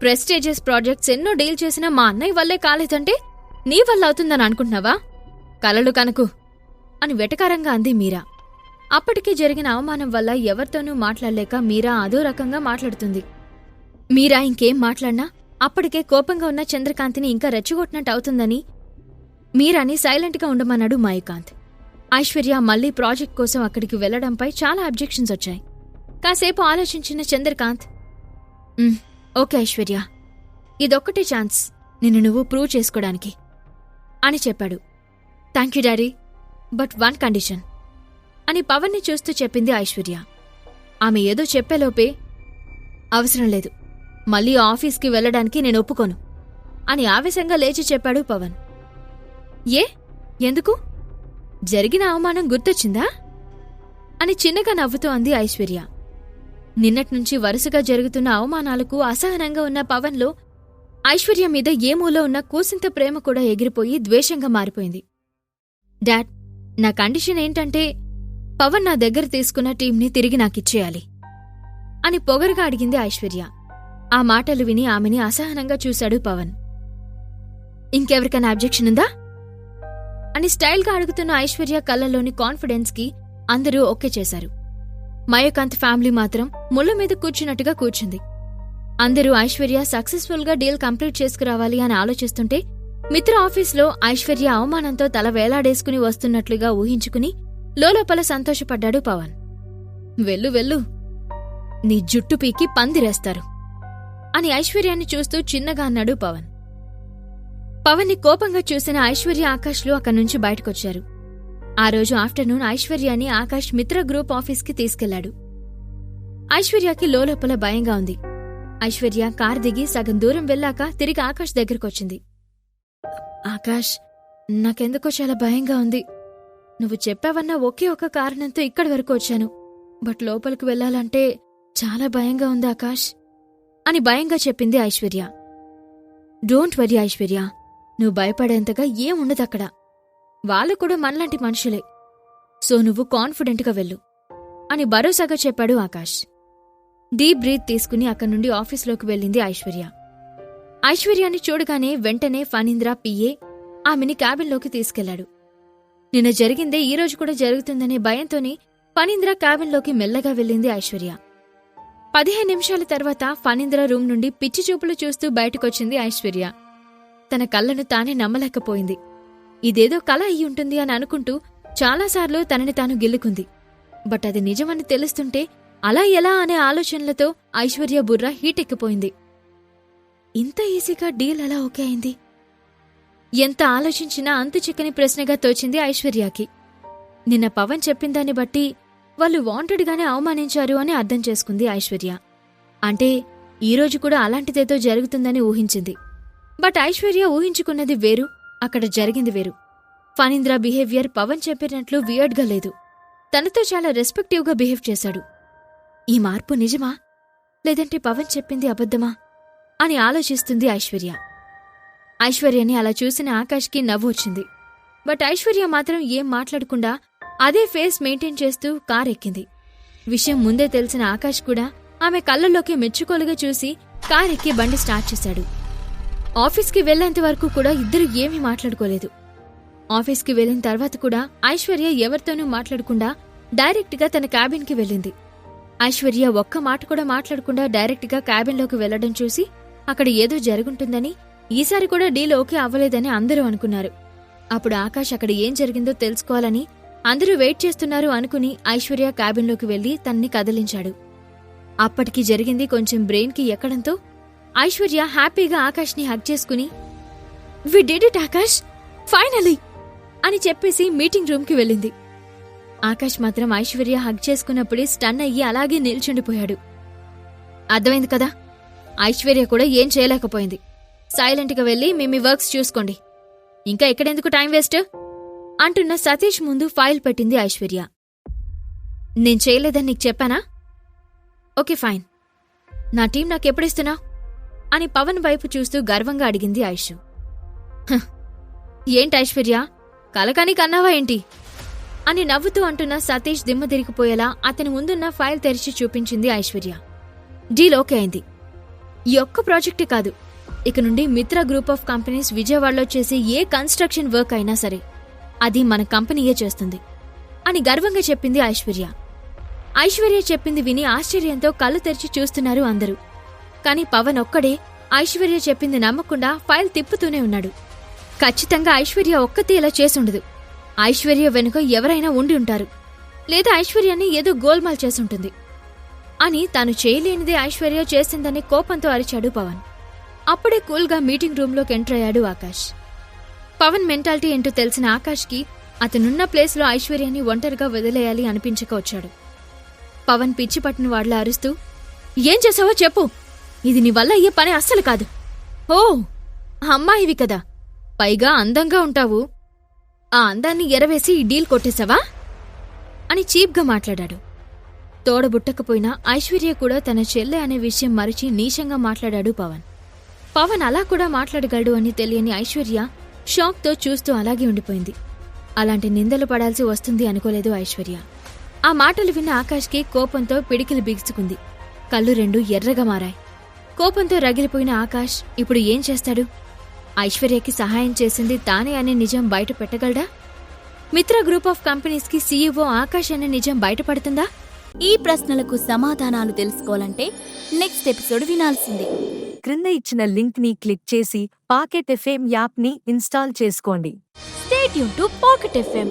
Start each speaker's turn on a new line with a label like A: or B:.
A: Prestigious projects ఎన్నో deal చేసినా మా అన్నయ్య వల్లే కాలేదంటే నీ వల్ల అవుతుందని అనుకుంటున్నావా? కలలు కనుకు అని వెటకారంగా అంది మీరా. అప్పటికే జరిగిన అవమానం వల్ల ఎవరితోనూ మాట్లాడలేక మీరా అదో రకంగా మాట్లాడుతుంది. మీరా ఇంకేం మాట్లాడినా అప్పటికే కోపంగా ఉన్న చంద్రకాంతిని ఇంకా రెచ్చగొట్టినట్టు అవుతుందని మీరాని సైలెంట్గా ఉండమన్నాడు మాయకాంత్. ఐశ్వర్య మళ్ళీ ప్రాజెక్ట్ కోసం అక్కడికి వెళ్ళడంపై చాలా అబ్జెక్షన్స్ వచ్చాయి. కాసేపు ఆలోచించిన చంద్రకాంత్ ఓకే ఐశ్వర్య. ఇదొక్కటే ఛాన్స్. నిన్ను నువ్వు ప్రూవ్ చేసుకోవడానికి అని చెప్పాడు. Thank you daddy. But one condition. అని పవన్ని చూస్తూ చెప్పింది ఐశ్వర్య. ఆమె ఏదో చెప్పేలోపే అవసరం లేదు. మళ్ళీ ఆఫీస్కి వెళ్ళడానికి నేను ఒప్పుకోను. అని ఆవేశంగా లేచి చెప్పాడు పవన్. ఏ? ఎందుకు? జరిగిన అవమానం గుర్తొచ్చిందా? అని చిన్నగా నవ్వుతూ అంది ఐశ్వర్య. నిన్నట్నుంచి వరుసగా జరుగుతున్న అవమానాలకు అసహనంగా ఉన్న పవన్లో ఐశ్వర్య మీద ఏమూలో ఉన్న కూసింత ప్రేమ కూడా ఎగిరిపోయి ద్వేషంగా మారిపోయింది. డాడ్ నా కండిషన్ ఏంటంటే పవన్ నా దగ్గర తీసుకున్న టీంని తిరిగి నాకిచ్చేయాలి అని పొగరుగా అడిగింది ఐశ్వర్య. ఆ మాటలు విని ఆమెని అసహనంగా చూశాడు పవన్. ఇంకెవరికైనా అబ్జెక్షన్ ఉందా? అని స్టైల్గా అడుగుతున్న ఐశ్వర్య కళ్ళలోని కాన్ఫిడెన్స్కి అందరూ ఓకే చేశారు. మయకాంత్ ఫ్యామిలీ మాత్రం ముళ్ళ మీద కూర్చున్నట్టుగా కూర్చుంది. అందరూ ఐశ్వర్య సక్సెస్ఫుల్గా డీల్ కంప్లీట్ చేసుకురావాలి అని ఆలోచిస్తుంటే మిత్ర ఆఫీస్లో ఐశ్వర్య అవమానంతో తల వేలాడేసుకుని వస్తున్నట్లుగా ఊహించుకుని లోలోపల సంతోషపడ్డాడు పవన్. వెళ్ళు వెళ్ళు. నీ జుట్టు పీకి పందిరేస్తారు అని ఐశ్వర్యాన్ని చూస్తూ చిన్నగా అన్నాడు పవన్. పవన్ని కోపంగా చూసిన ఐశ్వర్య ఆకాష్లు అక్కడి నుంచి బయటకొచ్చారు. ఆ రోజు ఆఫ్టర్నూన్ ఐశ్వర్యాని ఆకాష్ మిత్ర గ్రూప్ ఆఫీస్కి తీసుకెళ్ళాడు. ఐశ్వర్యకి లోలోపల భయంగా ఉంది. ఐశ్వర్య కార్ దిగి సగం దూరం వెళ్ళాక తిరిగి ఆకాష్ దగ్గరకొచ్చింది. ఆకాష్ నాకెందుకో చాలా భయంగా ఉంది. నువ్వు చెప్పావన్న ఒకే ఒక కారణంతో ఇక్కడి వరకు వచ్చాను. బట్ లోపలికి వెళ్ళాలంటే చాలా భయంగా ఉంది ఆకాష్ అని భయంగా చెప్పింది ఐశ్వర్య. డోంట్ వరీ ఐశ్వర్య నువ్వు భయపడేంతగా ఏం ఉండదు అక్కడ వాళ్ళు కూడా మనలాంటి మనుషులే. సో నువ్వు కాన్ఫిడెంట్గా వెళ్ళు అని భరోసాగా చెప్పాడు ఆకాష్. డీప్ బ్రీత్ తీసుకుని అక్కడి నుండి ఆఫీస్లోకి వెళ్ళింది ఐశ్వర్య. ఐశ్వర్యాన్ని చూడగానే వెంటనే ఫణీంద్ర పిఏ ఆమెని క్యాబిన్లోకి తీసుకెళ్ళాడు. నిన్న జరిగిందే ఈ రోజు కూడా జరుగుతుందనే భయంతోనే ఫణీంద్ర క్యాబిన్లోకి మెల్లగా వెళ్ళింది ఐశ్వర్య. పదిహేను నిమిషాల తర్వాత ఫణీంద్ర రూమ్ నుండి పిచ్చి చూపులు చూస్తూ బయటకొచ్చింది ఐశ్వర్య. తన కళ్ళను తానే నమ్మలేకపోయింది. ఇదేదో కల అయి ఉంటుంది అని అనుకుంటూ చాలాసార్లు తనని తాను గిల్లుకుంది. బట్ అది నిజమని తెలుస్తుంటే అలా ఎలా అనే ఆలోచనలతో ఐశ్వర్య బుర్ర హీటెక్కిపోయింది. ఇంత ఈజీగా డీల్ ఎలా ఓకే అయింది? ఎంత ఆలోచించినా అంతు చిక్కని ప్రశ్నగా తోచింది ఐశ్వర్యకి. నిన్న పవన్ చెప్పిందాన్ని బట్టి వాళ్ళు వాంటెడ్గానే అవమానించారు అని అర్థం చేసుకుంది ఐశ్వర్య. అంటే ఈరోజు కూడా అలాంటిదేదో జరుగుతుందని ఊహించింది. బట్ ఐశ్వర్య ఊహించుకున్నది వేరు అక్కడ జరిగింది వేరు. ఫణీంద్ర బిహేవియర్ పవన్ చెప్పినట్లు వియర్డ్గా లేదు. తనతో చాలా రెస్పెక్టివ్గా బిహేవ్ చేశాడు. ఈ మార్పు నిజమా? లేదంటే పవన్ చెప్పింది అబద్ధమా? అని ఆలోచిస్తుంది ఐశ్వర్య. ఐశ్వర్యని అలా చూసిన ఆకాష్కి నవ్వు వచ్చింది. బట్ ఐశ్వర్య మాత్రం ఏం మాట్లాడకుండా అదే ఫేస్ మెయింటైన్ చేస్తూ కార్ ఎక్కింది. విషయం ముందే తెలిసిన ఆకాష్ కూడా ఆమె కళ్ళల్లోకి మెచ్చుకోలుగా చూసి కార్ ఎక్కి బండి స్టార్ట్ చేశాడు. ఆఫీస్కి వెళ్ళేంత వరకు కూడా ఇద్దరు ఏమీ మాట్లాడుకోలేదు. ఆఫీస్కి వెళ్ళిన తర్వాత కూడా ఐశ్వర్య ఎవరితోనూ మాట్లాడకుండా డైరెక్ట్గా తన క్యాబిన్కి వెళ్ళింది. ఐశ్వర్య ఒక్క మాట కూడా మాట్లాడకుండా డైరెక్ట్గా క్యాబిన్లోకి వెళ్ళడం చూసి అక్కడ ఏదో జరుగుంటుందని ఈసారి కూడా డీల్ ఓకే అవ్వలేదని అందరూ అనుకున్నారు. అప్పుడు ఆకాష్ అక్కడ ఏం జరిగిందో తెలుసుకోవాలని అందరూ వెయిట్ చేస్తున్నారు అనుకుని ఐశ్వర్య క్యాబిన్లోకి వెళ్ళి తన్ని కదిలించాడు. అప్పటికి జరిగింది కొంచెం బ్రెయిన్కి ఎక్కడంతో ఐశ్వర్య హ్యాపీగా ఆకాష్ని హగ్ చేసుకుని we did it Akash! Finally అని చెప్పేసి మీటింగ్ రూమ్కి వెళ్ళింది. ఆకాష్ మాత్రం ఐశ్వర్య హగ్ చేసుకున్నప్పుడే స్టన్ అయ్యి అలాగే నిల్చుండిపోయాడు. అర్థమైంది కదా? ఐశ్వర్య కూడా ఏం చేయలేకపోయింది. సైలెంట్గా వెళ్ళి మీ మీ వర్క్స్ చూసుకోండి. ఇంకా ఎక్కడెందుకు టైం వేస్ట్? అంటున్న సతీష్ ముందు ఫైల్ పెట్టింది ఐశ్వర్య. నేను చేయలేదని నీకు చెప్పానా? Okay fine. నా టీం నాకెప్పుడిస్తున్నావు అని పవన్ వైపు చూస్తూ గర్వంగా అడిగింది ఐషు ఏంటి ఐశ్వర్య? కలకాని కన్నావా ఏంటి? అని నవ్వుతూ అంటున్న సతీష్ దిమ్మ తిరిగిపోయేలా అతని ముందున్న ఫైల్ తెరిచి చూపించింది ఐశ్వర్య. డీల్ ఓకే అయింది. ఈ ఒక్క ప్రాజెక్టే కాదు ఇక నుండి మిత్ర గ్రూప్ ఆఫ్ కంపెనీస్ విజయవాడలో చేసే ఏ కన్స్ట్రక్షన్ వర్క్ అయినా సరే అది మన కంపెనీయే చేస్తుంది అని గర్వంగా చెప్పింది ఐశ్వర్య. ఐశ్వర్య చెప్పింది విని ఆశ్చర్యంతో కళ్ళు తెరిచి చూస్తున్నారు అందరూ. కానీ పవన్ ఒక్కడే ఐశ్వర్య చెప్పింది నమ్మకుండా ఫైల్ తిప్పుతూనే ఉన్నాడు. ఖచ్చితంగా ఐశ్వర్య ఒక్కతే ఇలా చేసుండదు. ఐశ్వర్య వెనుక ఎవరైనా ఉండి ఉంటారు. లేదా ఐశ్వర్యాన్ని ఏదో గోల్మాల్ చేసుంటుంది. అని తాను చేయలేనిదే ఐశ్వర్య చేసిందని కోపంతో అరిచాడు పవన్. అప్పుడే కూల్గా మీటింగ్ రూంలోకి ఎంటర్ అయ్యాడు ఆకాష్. పవన్ మెంటాలిటీ ఏంటో తెలిసిన ఆకాష్కి అతనున్న ప్లేస్లో ఐశ్వర్యాన్ని ఒంటరిగా వదిలేయాలి అనిపించక వచ్చాడు. పవన్ పిచ్చి పట్టిన వాడ్లా అరుస్తూ ఏం చేసావో చెప్పు. ఇది నీ వల్ల అయ్యే పని అస్సలు కాదు. ఓ అమ్మాయివి కదా. పైగా అందంగా ఉంటావు. ఆ అందాన్ని ఎరవేసి ఈ డీల్ కొట్టేశావా? అని చీప్గా మాట్లాడాడు. తోడబుట్టకపోయినా ఐశ్వర్య కూడా తన చెల్లె అనే విషయం మరిచి నీచంగా మాట్లాడాడు పవన్. పవన్ అలా కూడా మాట్లాడగలడు అని తెలియని ఐశ్వర్య షాక్తో చూస్తూ అలాగే ఉండిపోయింది. అలాంటి నిందలు పడాల్సి వస్తుంది అనుకోలేదు ఐశ్వర్య. ఆ మాటలు విన్న ఆకాష్కి కోపంతో పిడికిలు బిగుసుకుంది. కళ్ళు రెండు ఎర్రగా మారాయి. కోపంతో రగిలిపోయిన ఆకాష్ ఇప్పుడు ఏం చేస్తాడు? ఐశ్వర్యకి సహాయం చేసింది తానే అనే నిజం బయట పెట్టగలడా? మిత్ర గ్రూప్ ఆఫ్ కంపెనీస్కి సీఈఓ ఆకాష్ అనే నిజం బయటపడుతుందా
B: ఈ ప్రశ్నలకు సమాధానాలు తెలుసుకోవాలంటే నెక్స్ట్ ఎపిసోడ్ వినాల్సిందే.
C: క్రింద ఇచ్చిన లింక్ని క్లిక్ చేసి పాకెట్ ఎఫ్ఎం యాప్ని ఇన్స్టాల్ చేసుకోండి.
B: స్టేట్ యూన్ టు పాకెట్ ఎఫ్ఎం